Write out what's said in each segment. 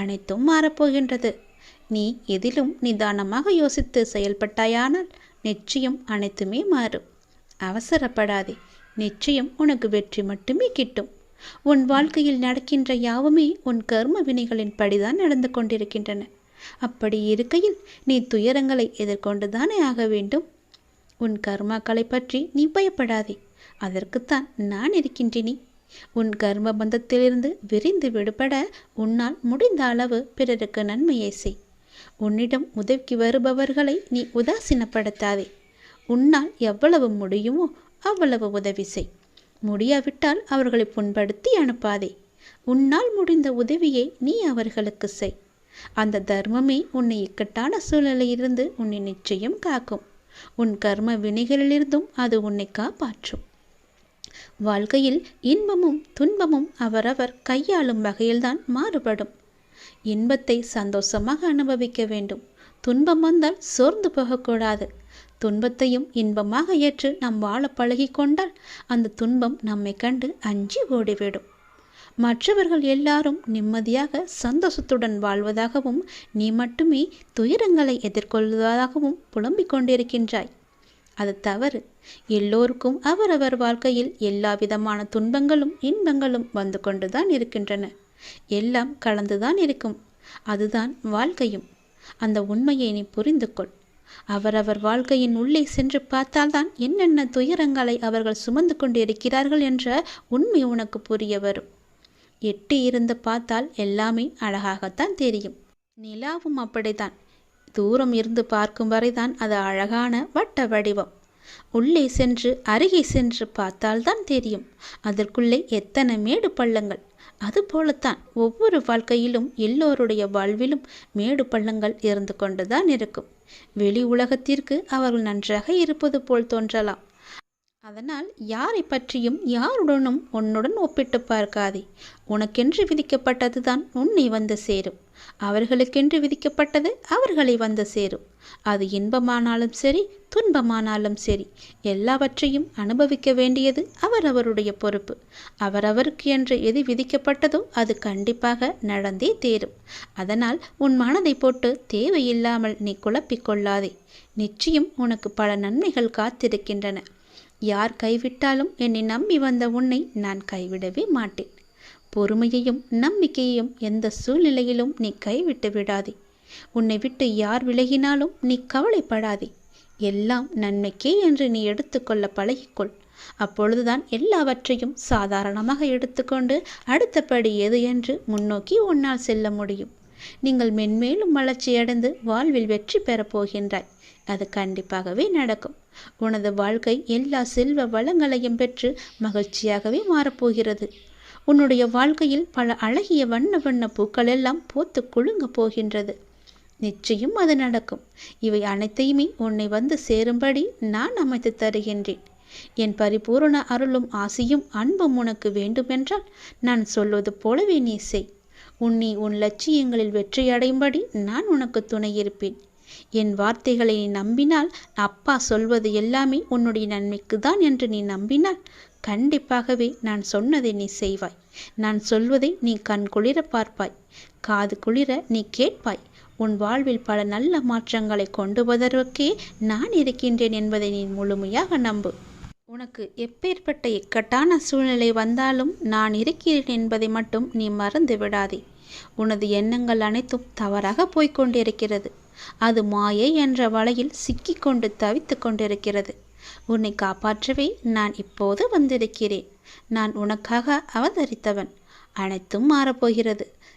அனைத்தும் மாறப்போகின்றது. நீ எதிலும் நிதானமாக யோசித்து செயல்பட்டாயானால் நிச்சயம் அனைத்துமே மாறும். அவசரப்படாதே. நிச்சயம் உனக்கு வெற்றி மட்டுமே கிட்டும். உன் வாழ்க்கையில் நடக்கின்ற யாவுமே உன் கர்ம வினைகளின் படிதான் நடந்து கொண்டிருக்கின்றன. அப்படி இருக்கையில் நீ துயரங்களை எதிர்கொண்டுதானே ஆக வேண்டும்? உன் கர்மாக்களை பற்றி நீ பயப்படாதே. அதற்குத்தான் நான் இருக்கின்றேனே. உன் கர்ம பந்தத்திலிருந்து விரிந்து விடுபட உன்னால் முடிந்த அளவு பிறருக்கு நன்மையை செய். உன்னிடம் உதவிக்கு வருபவர்களை நீ உதாசீனப்படுத்தாதே. உன்னால் எவ்வளவு முடியுமோ அவ்வளவு உதவி செய். முடியாவிட்டால் அவர்களை புண்படுத்தி அனுப்பாதே. உன்னால் முடிந்த உதவியை நீ அவர்களுக்கு செய். அந்த தர்மமே உன்னை இக்கட்டான சூழலிலிருந்து உன்னை நிச்சயம் காக்கும். உன் கர்ம வினைகளிலிருந்தும் அது உன்னை காப்பாற்றும். வாழ்க்கையில் இன்பமும் துன்பமும் அவரவர் கையாளும் வகையில்தான் மாறுபடும். இன்பத்தை சந்தோஷமாக அனுபவிக்க வேண்டும். துன்பம் வந்தால் சோர்ந்து போகக்கூடாது. துன்பத்தையும் இன்பமாக ஏற்று நாம் வாழ பழகிக்கொண்டால் அந்த துன்பம் நம்மை கண்டு அஞ்சி ஓடிவிடும். மற்றவர்கள் எல்லாரும் நிம்மதியாக சந்தோஷத்துடன் வாழ்வதாகவும் நீ மட்டுமே துயரங்களை எதிர்கொள்வதாகவும் புலம்பிக் கொண்டிருக்கின்றாய். அது தவறு. எல்லோருக்கும் அவரவர் வாழ்க்கையில் எல்லா விதமான துன்பங்களும் இன்பங்களும் வந்து கொண்டுதான் இருக்கின்றன. எல்லாம் கலந்துதான் இருக்கும். அதுதான் வாழ்க்கையும். அந்த உண்மையை நீ புரிந்து கொள் அவரவர் வாழ்க்கையின் உள்ளே சென்று பார்த்தால்தான் என்னென்ன துயரங்களை அவர்கள் சுமந்து கொண்டு இருக்கிறார்கள் என்ற உண்மை உனக்கு புரிய வரும். எட்டி இருந்து பார்த்தால் எல்லாமே அழகாகத்தான் தெரியும். நிலாவும் அப்படித்தான். தூரம் இருந்து பார்க்கும் வரைதான் அது அழகான வட்ட வடிவம். உள்ளே சென்று அருகே சென்று பார்த்தால்தான் தெரியும். அதற்குள்ளே எத்தனை மேடு பள்ளங்கள். அதுபோலத்தான் ஒவ்வொரு வாழ்க்கையிலும் எல்லோருடைய வாழ்விலும் மேடு பள்ளங்கள் இருந்து கொண்டுதான் இருக்கும். வெளி உலகத்திற்கு அவர்கள் நன்றாக இருப்பது போல் தோன்றலாம். அதனால் யாரை பற்றியும் யாருடனும் உன்னுடன் ஒப்பிட்டு பார்க்காதே. உனக்கென்று விதிக்கப்பட்டதுதான் உன்னை வந்து சேரும். அவர்களுக்கென்று விதிக்கப்பட்டது அவர்களை வந்து சேரும். அது இன்பமானாலும் சரி துன்பமானாலும் சரி எல்லாவற்றையும் அனுபவிக்க வேண்டியது அவரவருடைய பொறுப்பு. அவரவருக்கு என்று எது விதிக்கப்பட்டதோ அது கண்டிப்பாக நடந்தே தேரும். அதனால் உன் மனதை போட்டு தேவையில்லாமல் நீ குழப்பிக்கொள்ளாதே நிச்சயம் உனக்கு பல நன்மைகள் காத்திருக்கின்றன. யார் கைவிட்டாலும் என்னை நம்பி வந்த உன்னை நான் கைவிடவே மாட்டேன். பொறுமையையும் நம்பிக்கையையும் எந்த சூழ்நிலையிலும் நீ கைவிட்டு விடாதே. உன்னை விட்டு யார் விலகினாலும் நீ கவலைப்படாதே. எல்லாம் நன்மைக்கே என்று நீ எடுத்துக்கொள்ள பழகிக்கொள். அப்பொழுதுதான் எல்லாவற்றையும் சாதாரணமாக எடுத்துக்கொண்டு அடுத்தபடி எது என்று முன்னோக்கி உன்னால் செல்ல முடியும். நீங்கள் மென்மேலும் வளர்ச்சியடைந்து வாழ்வில் வெற்றி பெறப் போகின்றாய். அது கண்டிப்பாகவே நடக்கும். உனது வாழ்க்கை எல்லா செல்வ வளங்களையும் பெற்று மகிழ்ச்சியாகவே மாறப்போகிறது. உன்னுடைய வாழ்க்கையில் பல அழகிய வண்ண வண்ண பூக்கள் எல்லாம் போத்து குலுங்க போகின்றது. நிச்சயம் அது நடக்கும். இவை அனைத்தையுமே உன்னை வந்து சேரும்படி நான் அமைத்து தருகின்றேன். என் பரிபூரண அருளும் ஆசையும் அன்பும் உனக்கு வேண்டுமென்றால் நான் சொல்வது போலவே நீ செய். உன்னை உன் லட்சியங்களில் வெற்றியடையும்படி நான் உனக்கு துணை இருப்பேன். என் வார்த்தைகளை நீ நம்பினால் அப்பா சொல்வது எல்லாமே உன்னுடைய நன்மைக்கு தான் என்று நீ நம்பினால். கண்டிப்பாகவே நான் சொன்னதை நீ செய்வாய். நான் சொல்வதை நீ கண் குளிர பார்ப்பாய். காது குளிர நீ கேட்பாய். உன் வாழ்வில் பல நல்ல மாற்றங்களை கொண்டு வருவதற்கே நான் இருக்கின்றேன் என்பதை நீ முழுமையாக நம்பு. உனக்கு எப்பேற்பட்ட இக்கட்டான சூழ்நிலை வந்தாலும் நான் இருக்கிறேன் என்பதை மட்டும் நீ மறந்து விடாதே. உனது எண்ணங்கள் அனைத்தும் தவறாக போய்க்கொண்டிருக்கிறது அது மாயை என்ற வலையில் சிக்கிக்கொண்டு தவித்து கொண்டிருக்கிறது. உன்னை காப்பாற்றவே நான் இப்போது வந்திருக்கிறேன். நான் உனக்காக அவதரித்தவன். அனைத்தும் மாறப்போகிறது.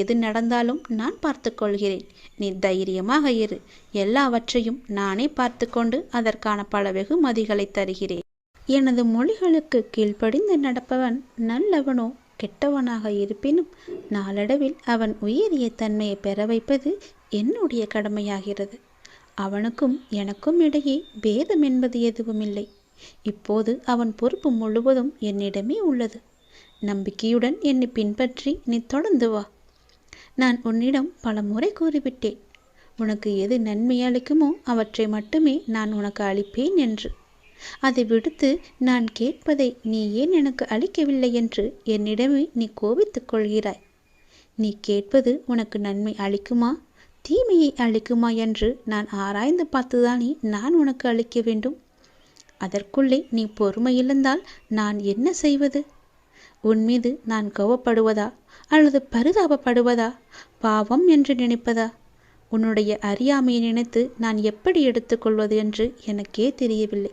எது நடந்தாலும் நான் பார்த்துக்கொள்கிறேன். நீ தைரியமாக இரு. எல்லாவற்றையும் நானே பார்த்து கொண்டு அதற்கான பல வெகுமதிகளை தருகிறேன். எனது மொழிகளுக்கு கீழ்ப்படிந்து நடப்பவன் நல்லவனோ கெட்டவனாக இருப்பினும் நாளடைவில் அவன் உயரிய தன்மையை பெற வைப்பது என்னுடைய கடமையாகிறது. அவனுக்கும் எனக்கும் இடையே பேதம் என்பது எதுவும் இல்லை இப்போது அவன் பொறுப்பு முழுவதும் என்னிடமே உள்ளது. நம்பிக்கையுடன் என்னை பின்பற்றி நீ தொடர்ந்து வா. நான் உன்னிடம் பல முறை கூறிவிட்டேன். உனக்கு எது நன்மை அளிக்குமோ அவற்றை மட்டுமே நான் உனக்கு அளிப்பேன் என்று. அதை விடுத்து நான் கேட்பதை நீ ஏன் எனக்கு அளிக்கவில்லை என்று என்னிடமே நீ கோபித்துக் கொள்கிறாய். நீ கேட்பது உனக்கு நன்மை அளிக்குமா? தீமையை அளிக்குமா என்று நான் ஆராய்ந்து பார்த்துதானே நான் உனக்கு அளிக்க வேண்டும். அதற்குள்ளே நீ பொறுமை இழந்தால் நான் என்ன செய்வது? உன் மீது நான் கோவப்படுவதா? அல்லது பரிதாபப்படுவதா? பாவம் என்று நினைப்பதா? உன்னுடைய அறியாமையை நினைத்து நான் எப்படி எடுத்துக்கொள்வது என்று எனக்கே தெரியவில்லை.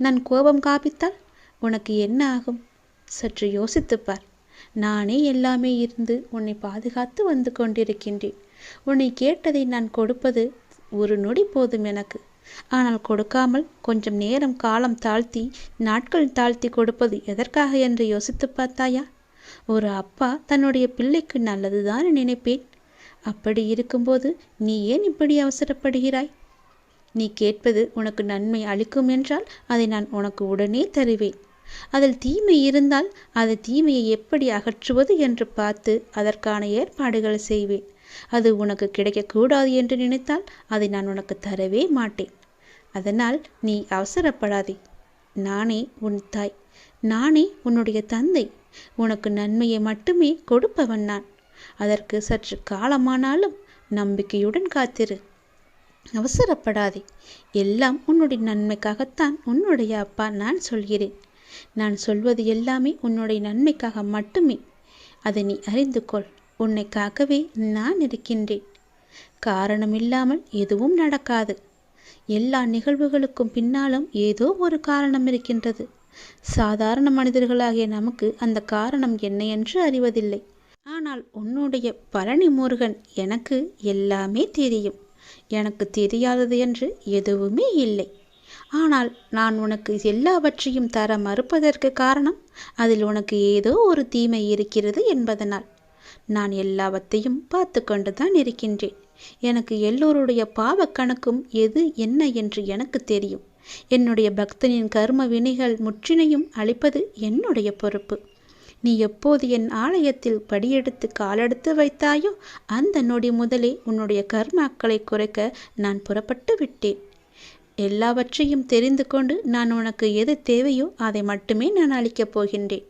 நான் கோபம் காப்பித்தால் உனக்கு என்ன ஆகும்? சற்று யோசித்துப்பார் நானே எல்லாமே இருந்து உன்னை பாதுகாத்து வந்து கொண்டிருக்கின்றேன். உன்னை கேட்டதை நான் கொடுப்பது ஒரு நொடி போதும் எனக்கு. ஆனால் கொடுக்காமல் கொஞ்சம் நேரம் காலம் தாழ்த்தி நாட்கள் தாழ்த்தி கொடுப்பது எதற்காக என்று யோசித்து பார்த்தாயா? ஒரு அப்பா தன்னுடைய பிள்ளைக்கு நல்லதுதான் நினைப்பேன். அப்படி இருக்கும்போது நீ ஏன் இப்படி அவசரப்படுகிறாய்? நீ கேட்பது உனக்கு நன்மை அளிக்கும் என்றால் அதை நான் உனக்கு உடனே தருவேன். அதில் தீமை இருந்தால் அது தீமையை எப்படி அகற்றுவது என்று பார்த்து அதற்கான ஏற்பாடுகள் செய்வேன். அது உனக்கு கிடைக்கக்கூடாது என்று நினைத்தால் அதை நான் உனக்கு தரவே மாட்டேன். அதனால் நீ அவசரப்படாதே. நானே உன் தாய். நானே உன்னுடைய தந்தை. உனக்கு நன்மையை மட்டுமே கொடுப்பவன் நான். அதற்கு சற்று காலமானாலும் நம்பிக்கையுடன் காத்திரு. அவசரப்படாதே. எல்லாம் உன்னுடைய நன்மைக்காகத்தான் உன்னுடைய அப்பா நான் சொல்கிறேன். நான் சொல்வது எல்லாமே உன்னுடைய நன்மைக்காக மட்டுமே. அதை நீ அறிந்து கொள். உன்னை காக்கவே நான் இருக்கின்றேன். காரணமில்லாமல் எதுவும் நடக்காது. எல்லா நிகழ்வுகளுக்கும் பின்னாலும் ஏதோ ஒரு காரணம் இருக்கின்றது. சாதாரண மனிதர்களாகிய நமக்கு அந்த காரணம் என்ன என்று அறிவதில்லை. ஆனால் உன்னுடைய பழனி முருகன் எனக்கு எல்லாமே தெரியும். எனக்கு தெரியாதது என்று எதுவுமே இல்லை. ஆனால் நான் உனக்கு எல்லாவற்றையும் தர மறுப்பதற்கு காரணம் அதில் உனக்கு ஏதோ ஒரு தீமை இருக்கிறது என்பதனால். நான் எல்லாவற்றையும் பார்த்து கொண்டுதான் இருக்கின்றேன். எனக்கு எல்லோருடைய பாவக்கணக்கும் எது என்ன என்று எனக்கு தெரியும். என்னுடைய பக்தனின் கர்ம வினைகள் முற்றினையும் அழிப்பது என்னுடைய பொறுப்பு. நீ எப்போது என் ஆலயத்தில் படியெடுத்து காலெடுத்து வைத்தாயோ அந்த நொடி முதலே உன்னுடைய கர்மாக்களை குறைக்க நான் புறப்பட்டு விட்டேன். எல்லாவற்றையும் தெரிந்து கொண்டு நான் உனக்கு எது தேவையோ அதை மட்டுமே நான் அளிக்கப் போகின்றேன்.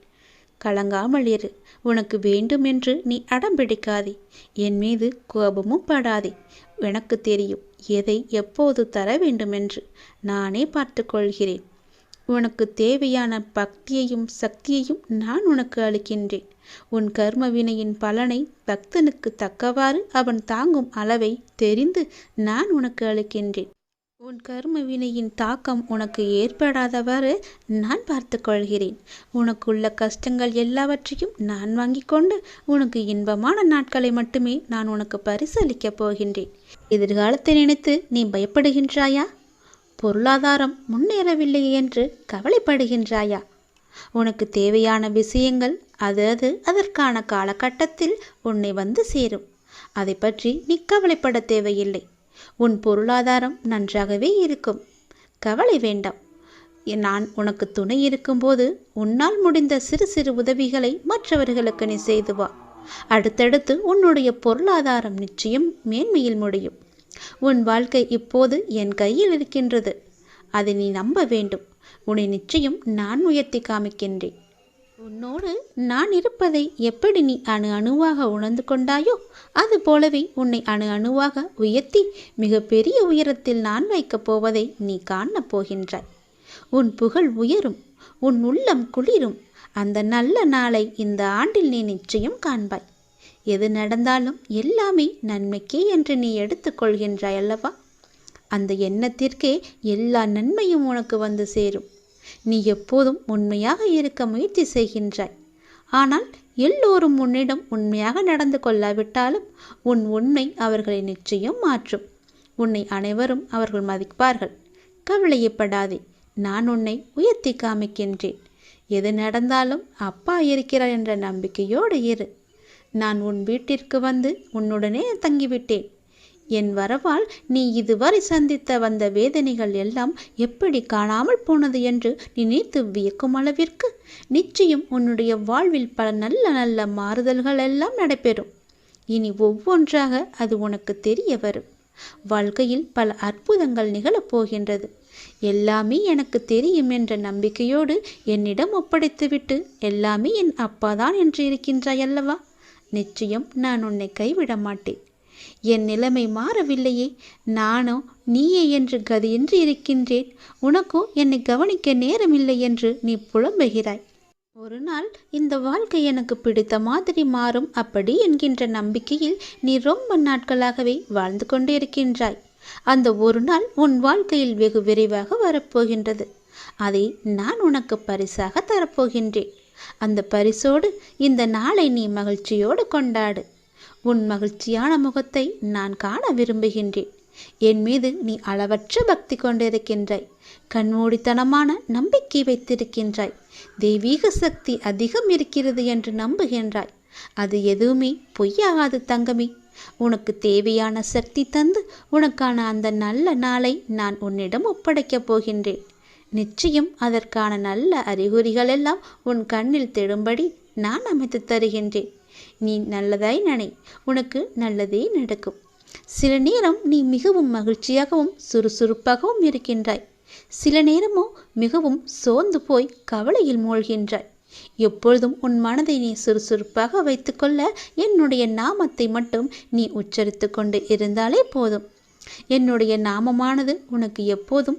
கலங்காமல் இரு. உனக்கு வேண்டுமென்று நீ அடம்பிடிக்காதே என் மீது கோபமும் படாதே. எனக்கு தெரியும் எதை எப்போது தர வேண்டுமென்று நானே பார்த்து கொள்கிறேன். உனக்கு தேவையான பக்தியையும் சக்தியையும் நான் உனக்கு அளிக்கின்றேன். உன் கர்ம வினையின் பலனை பக்தனுக்கு தக்கவாறு அவன் தாங்கும் அளவை தெரிந்து நான் உனக்கு அளிக்கின்றேன். உன் கர்ம வினையின் தாக்கம் உனக்கு ஏற்படாதவாறு நான் பார்த்து கொள்கிறேன். உனக்குள்ள கஷ்டங்கள் எல்லாவற்றையும் நான் வாங்கி கொண்டு உனக்கு இன்பமான நாட்களை மட்டுமே நான் உனக்கு பரிசளிக்கப் போகின்றேன். எதிர்காலத்தை நினைத்து நீ பயப்படுகின்றாயா? பொருளாதாரம் முன்னேறவில்லை என்று கவலைப்படுகின்றாயா? உனக்கு தேவையான விஷயங்கள் அது அது அதற்கான காலகட்டத்தில் உன்னை வந்து சேரும். அதை பற்றி நீ கவலைப்பட தேவையில்லை. உன் பொருளாதாரம் நன்றாகவே இருக்கும். கவலை வேண்டாம். நான் உனக்கு துணை இருக்கும்போது உன்னால் முடிந்த சிறு சிறு உதவிகளை மற்றவர்களுக்கு நீ செய்து வா. அடுத்தடுத்து உன்னுடைய பொருளாதாரம் நிச்சயம் மேன்மையில் முடியும். உன் வாழ்க்கை இப்போது என் கையில் இருக்கின்றது. அதை நீ நம்ப வேண்டும். உன்னை நிச்சயம் நான் உயர்த்தி காமிக்கின்றேன். உன்னோடு நான் இருப்பதை எப்படி நீ அணு அணுவாக உணர்ந்து கொண்டாயோ அது போலவே உன்னை அணு அணுவாக உயர்த்தி மிகப்பெரிய உயரத்தில் நான் வைக்கப் போவதை நீ காணப் போகின்றாய். உன் புகழ் உயரும் உன் உள்ளம் குளிரும் அந்த நல்ல நாளை இந்த ஆண்டில் நீ நிச்சயம் காண்பாய். எது நடந்தாலும் எல்லாமே நன்மைக்கே என்று நீ எடுத்துக்கொள்கின்றாய் அல்லவா? அந்த எண்ணத்திற்கே எல்லா நன்மையும் உனக்கு வந்து சேரும். நீ எப்போதும் உண்மையாக இருக்க முயற்சி செய்கின்றாய். ஆனால் எல்லோரும் உன்னிடம் உண்மையாக நடந்து கொள்ளாவிட்டாலும் உன் உண்மை அவர்களை நிச்சயம் மாற்றும். உன்னை அனைவரும் அவர்கள் மதிப்பார்கள். கவலையப்படாதே நான் உன்னை உயர்த்தி காமிக்கின்றேன். எது நடந்தாலும் அப்பா இருக்கிறார் என்ற நம்பிக்கையோடு இரு. நான் உன் வீட்டிற்கு வந்து உன்னுடனே தங்கிவிட்டேன். என் வரவால் நீ இதுவரை சந்தித்த வந்த வேதனைகள் எல்லாம் எப்படி காணாமல் போனது என்று நினைத்து வியக்கும் அளவிற்கு நிச்சயம் உன்னுடைய வாழ்வில் பல நல்ல நல்ல மாறுதல்கள் எல்லாம் நடைபெறும். இனி ஒவ்வொன்றாக அது உனக்கு தெரிய வரும். வாழ்க்கையில் பல அற்புதங்கள் நிகழப் போகின்றது. எல்லாமே எனக்கு தெரியும் என்ற நம்பிக்கையோடு என்னிடம் ஒப்படைத்துவிட்டு எல்லாமே என் அப்பாதான் என்று இருக்கின்றாய் அல்லவா? நிச்சயம் நான் உன்னை கைவிட மாட்டேன். என் நிலைமை மாறவில்லையே. நானோ நீயே என்று கதியின்றி இருக்கின்றேன். உனக்கோ என்னை கவனிக்க நேரமில்லை என்று நீ புலம்புகிறாய். ஒரு நாள் இந்த வாழ்க்கை எனக்கு பிடித்த மாதிரி மாறும் அப்படி என்கின்ற நம்பிக்கையில் நீ ரொம்ப நாட்களாகவே வாழ்ந்து கொண்டிருக்கின்றாய். அந்த ஒரு நாள் உன் வாழ்க்கையில் வெகு விரைவாக வரப்போகின்றது. அதை நான் உனக்கு பரிசாக தரப்போகின்றேன். அந்த பரிசோடு இந்த நாளை நீ மகிழ்ச்சியோடு கொண்டாடு. உன் மகிழ்ச்சியான முகத்தை நான் காண விரும்புகின்றேன். என் மீது நீ அளவற்ற பக்தி கொண்டிருக்கின்றாய். கண்மூடித்தனமான நம்பிக்கை வைத்திருக்கின்றாய். தெய்வீக சக்தி அதிகம் இருக்கிறது என்று நம்புகின்றாய். அது எதுவுமே பொய்யாகாது தங்கமே. உனக்கு தேவையான சக்தி தந்து உனக்கான அந்த நல்ல நாளை நான் உன்னிடம் ஒப்படைக்கப் போகின்றேன். நிச்சயம் அதற்கான நல்ல அறிகுறிகள் எல்லாம் உன் கண்ணில் தெடும்படி நான் அமைத்து தருகின்றேன். நீ நல்லதாய் நினை உனக்கு நல்லதே நடக்கும். சில நேரம் நீ மிகவும் மகிழ்ச்சியாகவும் சுறுசுறுப்பாகவும் இருக்கின்றாய். சில நேரமோ மிகவும் சோர்ந்து போய் கவலையில் மூழ்கின்றாய். எப்பொழுதும் உன் மனதை நீ சுறுசுறுப்பாக வைத்துக்கொள்ள என்னுடைய நாமத்தை மட்டும் நீ உச்சரித்து கொண்டு இருந்தாலே போதும். என்னுடைய நாமமானது உனக்கு எப்போதும்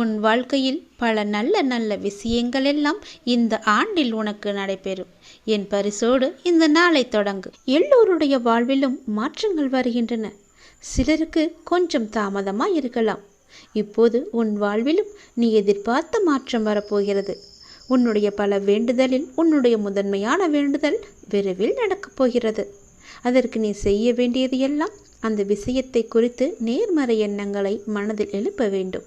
உன் வாழ்க்கையில் பல நல்ல நல்ல விஷயங்கள் எல்லாம் இந்த ஆண்டில் உனக்கு நடைபெறும். என் பரிசோடு இந்த நாளை தொடங்கு. எல்லோருடைய வாழ்விலும் மாற்றங்கள் வருகின்றன. சிலருக்கு கொஞ்சம் தாமதமாக இருக்கலாம். இப்போது உன் வாழ்விலும் நீ எதிர்பார்த்த மாற்றம் வரப்போகிறது. உன்னுடைய பல வேண்டுதலில் உன்னுடைய முதன்மையான வேண்டுதல் விரைவில் நடக்கப் போகிறது. அதற்கு நீ செய்ய வேண்டியது எல்லாம் அந்த விஷயத்தை குறித்து நேர்மறை எண்ணங்களை மனதில் எழுப்ப வேண்டும்.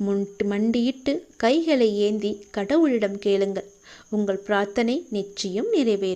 முன்ட்டு மண்டியிட்டு கைகளை ஏந்தி கடவுளிடம் கேளுங்கள். உங்கள் பிரார்த்தனை நிச்சயம் நிறைவேறும்.